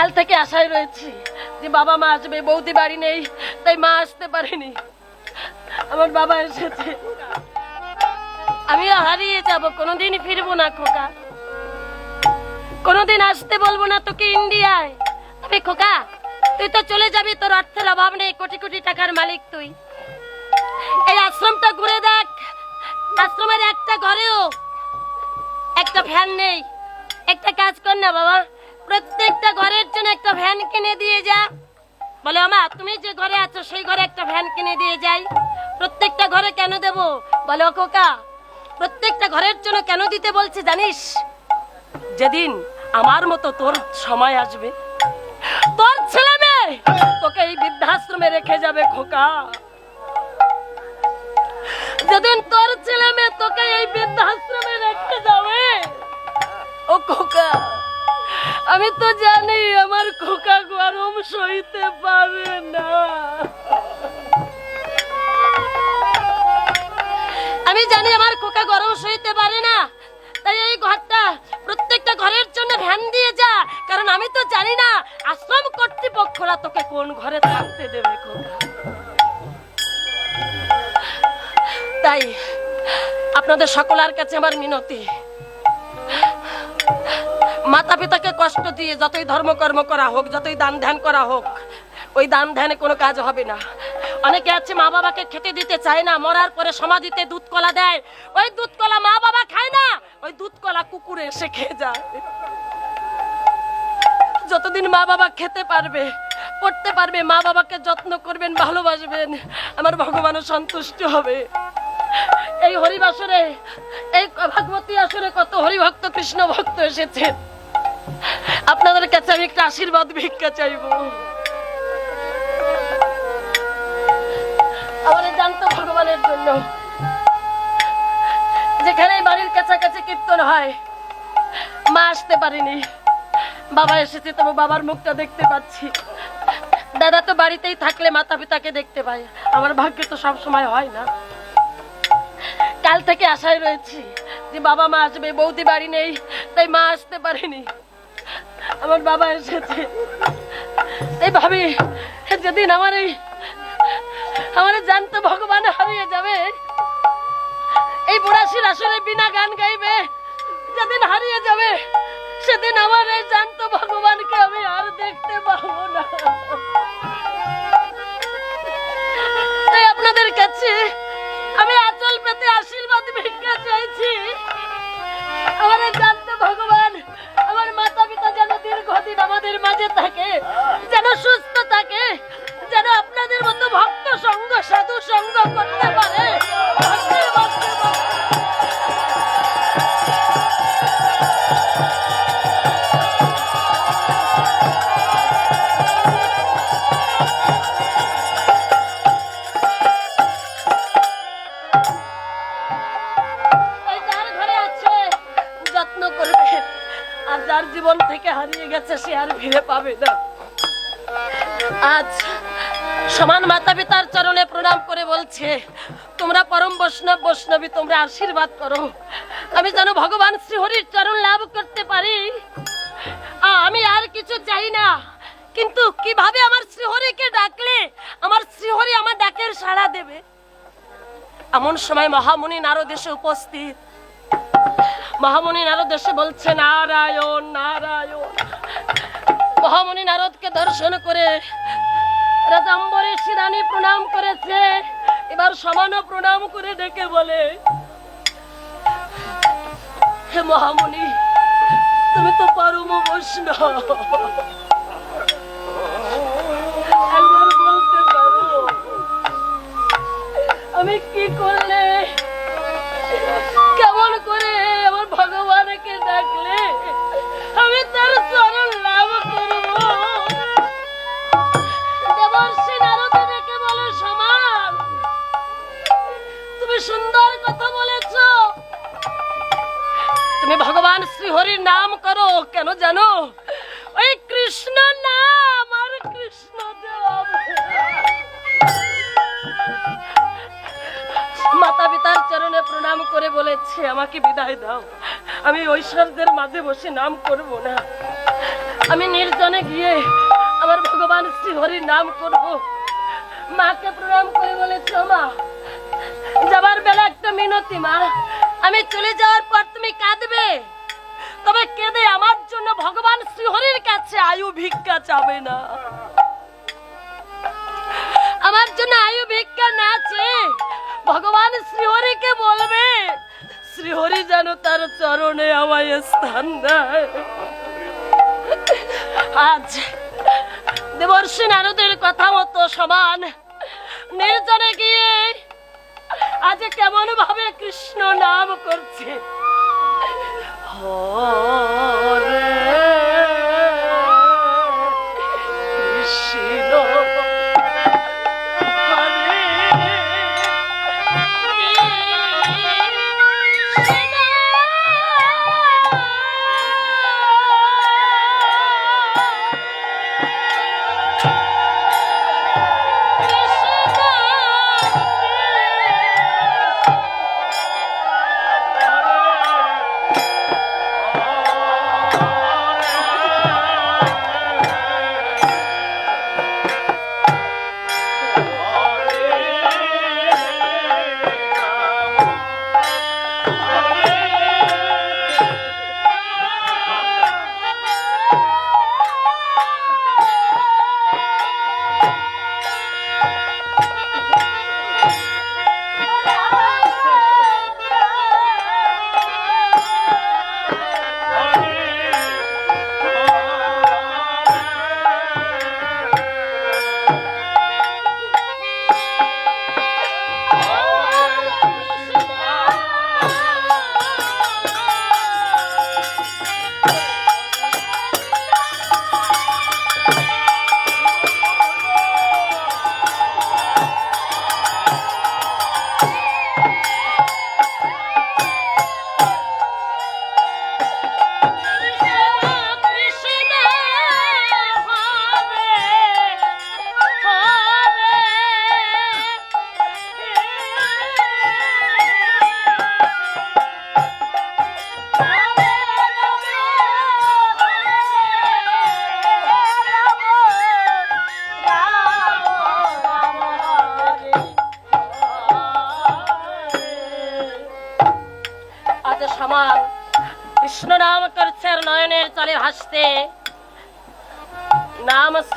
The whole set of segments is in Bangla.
কাল থেকে আশায় রয়েছি যে বাবা মা আসবে, বৌদি বাড়ি নেই, তাই মা আসতে পারেনি। আমার বাবা এসেছে। আমি হারিয়ে যাব, কোনোদিন ফিরবো না খোকা। কোনোদিন আসতে বলব না তোকে ইন্ডিয়ায়। তবে খোকা, তুই তো চলে যাবি, তোর অর্থের অভাব নেই, কোটি কোটি টাকার মালিক তুই। এই আশ্রমটা ঘুরে দেখ। আশ্রমের একটা ঘরেও একটা ফ্যান নেই। একটা কাজ কর না, বাবা। প্রত্যেকটা ঘরের জন্য একটা ভ্যান কিনে দিয়ে যা। বলে আমা তুমি যে ঘরে আছো, সেই ঘরে একটা ভ্যান কিনে দিয়ে যাই। প্রত্যেকটা ঘরে কেন দেব? বলে, ও খোকা, প্রত্যেকটা ঘরের জন্য কেন দিতে বলছে, জানিস? যেদিন আমার মতো তোর সময় আসবে, তোর ছেলে মেয়ে তোকে এই বৃদ্ধাশ্রমে রেখে যাবে, খোকা। যেদিন তোর ছেলে মেয়ে তোকে এই বৃদ্ধাশ্রমে রেখে যাবে, ও খোকা। আমি তো জানি আমার খোকা গরম সইতে পারে না। আমি জানি আমার খোকা গরম সইতে পারে না। তাই এই ঘরটা প্রত্যেকটা ঘরের জন্য ভ্যান দিয়ে যা। কারণ আমি তো জানি না আশ্রম কর্তৃপক্ষরা তোকে কোন ঘরে থাকতে দেবে খোকা। তাই আপনাদের সকলের কাছে আমার মিনতি। মাতা পিতাকে কষ্ট দিয়ে যতই ধর্মকর্ম করা হোক, যতই দান ধ্যান করা হোক, ওই দান ধ্যানে কোনো কাজ হবে না। অনেকে আছে মা বাবাকে খেতে দিতে চায় না, মরার পরে সমাধিতে দুধ কলা দেয়। ওই দুধ কলা মা বাবা খায় না, ওই দুধ কলা কুকুরে এসে খেয়ে যায়। যতদিন মা বাবা খেতে পারবে, পড়তে পারবে মা বাবাকে যত্ন করবেন, ভালোবাসবেন, আমার ভগবানও সন্তুষ্ট হবে। এই হরিবাসরে, এই ভাগবতী আসরে কত হরিভক্ত কৃষ্ণ ভক্ত এসেছেন। আপনাদের কাছে আমি একটা আশীর্বাদ ভিক্ষা চাইব। আমাদের জানতো ভগবানের জন্য। যেখানে বাড়ির কাছাকাছি কীর্তন হয়, মা আসতে পারিনি। বাবা এসেছে বাবার মুখটা দেখতে পাচ্ছি। দাদা তো বাড়িতেই থাকলে মাতা পিতাকে দেখতে পাই আমার ভাগ্যে তো সব সময় হয় না। কাল থেকে আশায় রয়েছি যে বাবা মা আসবে, বৌদি বাড়ি নেই, তাই মা আসতে পারেনি। আমার বাবা এসেছে। এই ভাবি যেদিন আমার এই আমার জানতো ভগবান হারিয়ে যাবে, এই বুড়াশির আসলে বিনা গান গাইবে, যেদিন হারিয়ে যাবে, সেদিন আমার এই জানতো ভগবানকে আমি আর দেখতে পাবো না। তাই আপনাদের কাছে আমি আচল পেতে আশীর্বাদ ভিক্ষা চাইছি। আমার জানতো ভগবান দীর্ঘদিন আমাদের মাঝে থাকে, যেন সুস্থ থাকে, যেন আপনাদের মতো ভক্ত সঙ্গ, সাধু সঙ্গ করতে পারে। ফিরে পাবে না। আজ সমান মাতা পিতার চরণে প্রণাম করে বলছে, তোমরা পরম বৈষ্ণব, বৈষ্ণবী, তোমরা আশীর্বাদ করো। আমি যেন ভগবান শ্রীহরির চরণ লাভ করতে পারি। আমি আর কিছু চাই না। কিন্তু কীভাবে আমার শ্রীহরিকে ডাকলে আমার শ্রীহরি আমার ডাকের সাড়া দেবে? এমন সময় মহামুনি নারদ এসে উপস্থিত। মহামুনি নারদ এসে বলছে, নারায়ণ নারায়ণ। মহামণি নারদকে দর্শন করে রাজাম্বরে শিরানি প্রণাম করেছে। এবার সমান প্রণাম করে ডেকে বলে, হে মহামণি তুমি তো পারো বৈষ্ণব। ভগবান শ্রীহরির নাম করো কেন জানো ওই কৃষ্ণ নাম আর কৃষ্ণ মাতা পিতার চরণে প্রণাম করে বলেছে আমাকে বিদায় দাও। আমি ঐশ্বরদের মাঝে বসে নাম করব না। আমি নির্জনে গিয়ে আমার ভগবান শ্রীহরির নাম করব। মাকে প্রণাম করে বলেছ, মা। যাবার বেলা একটা মিনতি, মা। আমি চলে যাওয়ার পর তুমি কাঁদবে। তবে কেঁদে আমার জন্য ভগবান শ্রীহরির কাছে আয়ু ভিক্ষা চাবে না। আমার জন্য আয়ু ভিক্ষা না চেয়ে ভগবান শ্রীহরিকে বলবে, শ্রীহরি যেন তার চরণে আমায় স্থান দেয়। আজ দেবর্ষী নারদের কথা মতো সমান নির্জনে গিয়ে আজ কেমন ভাবে কৃষ্ণ নাম করছে? হরে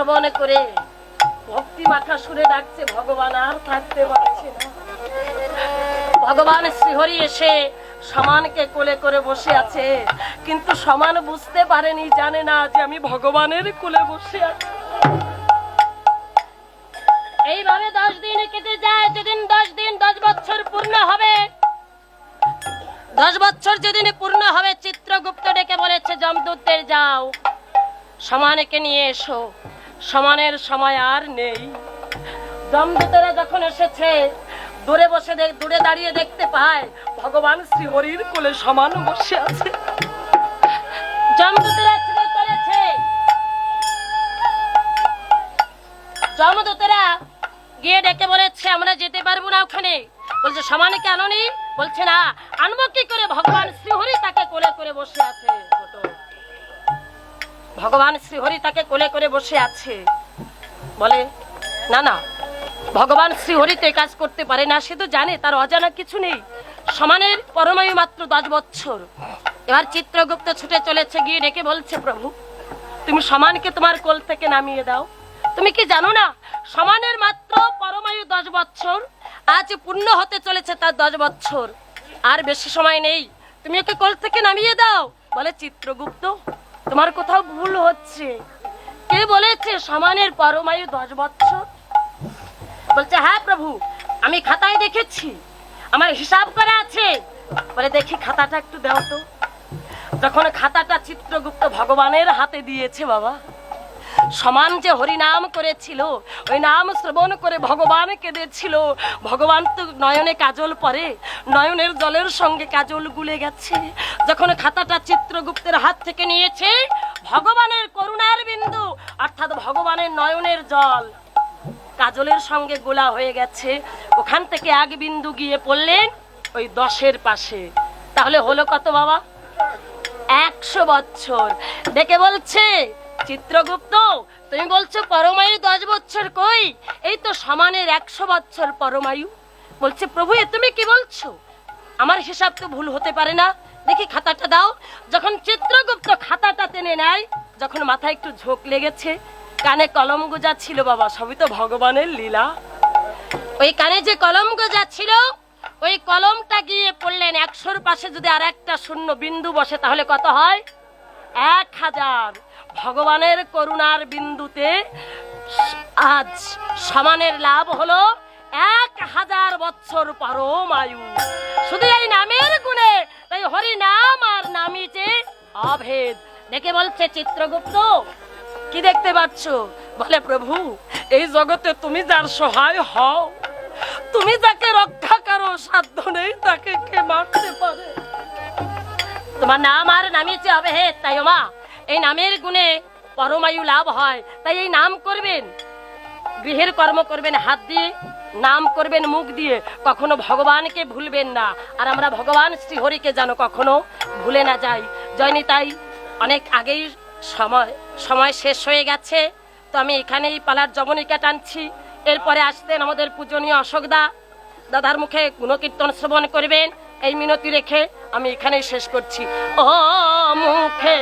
নাম শ্রবণ করে ভক্তি মাখা সুরে ডাকছে, ভগবান আর থাকতে পারছে না। ভগবান শ্রীহরি এসে সমানকে কোলে করে বসে আছে, কিন্তু সমান বুঝতে পারেনি, জানে না যে আমি ভগবানের কোলে বসে আছি। এইভাবে দশ দিন কেটে যায়, যেদিন দশ দিন দশ বছর পূর্ণ হবে, দশ বছর যেদিন পূর্ণ হবে, চিত্রগুপ্ত ডেকে বলেছে জমদূতদের যাও, সমানকে নিয়ে এসো। সমানের সময় আর নেই। জমদূতেরা যখন এসেছে, দূরে বসে দূরে দাঁড়িয়ে দেখতে পায়, ভগবান শ্রীহরির কোলে সমান বসে আছে। গিয়ে ডেকে বলেছে, আমরা যেতে পারব না ওখানে। বলছে, সমানকে আনোনি? বলছে, না, আনব কি করে? ভগবান শ্রীহরি তাকে কোলে করে বসে আছে। ভগবান শ্রীহরি তাকে কোলে করে বসে আছে। বলে, না না, ভগবান শ্রীহরি তো কাজ করতে পারে না, সে তো জানে, তার অজানা কিছু নেই। সমানের পরমায়ু মাত্র দশ বছর এবার চিত্রগুপ্ত ছুটে চলেছে, গিয়ে ডেকে বলছে, প্রভু, তুমি সমানকে তোমার কোল থেকে নামিয়ে দাও। তুমি কি জানো না, সমানের মাত্র পরমায়ু দশ বছর আজ পূর্ণ হতে চলেছে তার দশ বছর আর বেশি সময় নেই, তুমি ওকে কোল থেকে নামিয়ে দাও। বলে চিত্রগুপ্ত তোমার কোথাও ভুল হচ্ছে? কে বলেছে সমানের পরমায়ু দশ বৎসর? বলছে হ্যাঁ প্রভু, আমি খাতায় দেখেছি। আমার হিসাব করা আছে। বলে, দেখি খাতাটা একটু দাও তো। যখন খাতাটা চিত্রগুপ্ত ভগবানের হাতে দিয়েছে বাবা সমান যে হরিনাম করেছিল, ওই নাম শ্রবণ করে ভগবান কেঁদেছিল। ভগবান তো নয়নে কাজল পরে, নয়নের জলের সঙ্গে কাজল গুলে গেছে। যখন খাতাটা চিত্রগুপ্তের হাত থেকে নিয়েছে, ভগবানের করুণার বিন্দু, অর্থাৎ ভগবানের নয়নের জল কাজলের সঙ্গে গোলা হয়ে গেছে। ওখান থেকে এক বিন্দু গিয়ে পড়লেন ওই দশের পাশে। তাহলে হলো কত বাবা? একশো বছর ডেকে বলছে চিত্রগুপ্ত, তুমি বলছো পরমায়ু দশ বছর কই? এই তো সমানের একশো বছর পরমায়ু। বলছে, প্রভু, এ তুমি কি বলছো? আমার হিসাব তো ভুল হতে পারে না। দেখি খাতাটা দাও। যখন চিত্রগুপ্ত খাতাটা টেনে নেয়, যখন মাথায় একটু ঝোঁক লেগেছে, কানে কলম গোজা ছিল বাবা, সবই তো ভগবানের লীলা। ওই কানে যে কলম গোজা ছিল, ওই কলমটা গিয়ে পড়লেন একশোর পাশে যদি আর একটা শূন্য বিন্দু বসে, তাহলে কত হয়? এক হাজার। ভগবানের করুণার বিন্দুতে আজ সমানের লাভ হলো এক হাজার বছর পরমায়ু। শুধু এই নামের গুণে, তাই হরি নাম আর নামিতে অভেদ। দেখে বলছে চিত্রগুপ্ত, কি দেখতে পাচ্ছ? বলে, প্রভু, এই জগতে তুমি যার সহায় হও, তুমি যাকে রক্ষা করো, সাধ্য নেই তাকে কে মারতে পারে? তোমার নাম আর নামিয়েছে হে তাই মা। এই নামের গুণে পরমায়ু লাভ হয়, তাই এই নাম করবেন। গৃহের কর্ম করবেন হাত দিয়ে, নাম করবেন মুখ দিয়ে, কখনো ভগবানকে ভুলবেন না। আর আমরা ভগবান শ্রীহরিকে যেন কখনো ভুলে না যাই। জয়নি তাই অনেক আগেই সময় সময় শেষ হয়ে গেছে, তো আমি এখানেই পালার জমনিকা টানছি। এরপরে আসতেন আমাদের পূজনীয় অশোকদা। দাদার মুখে গুণকীর্তন শ্রবণ করবেন এই মিনতি রেখে আমি এখানেই শেষ করছি। ও মুখে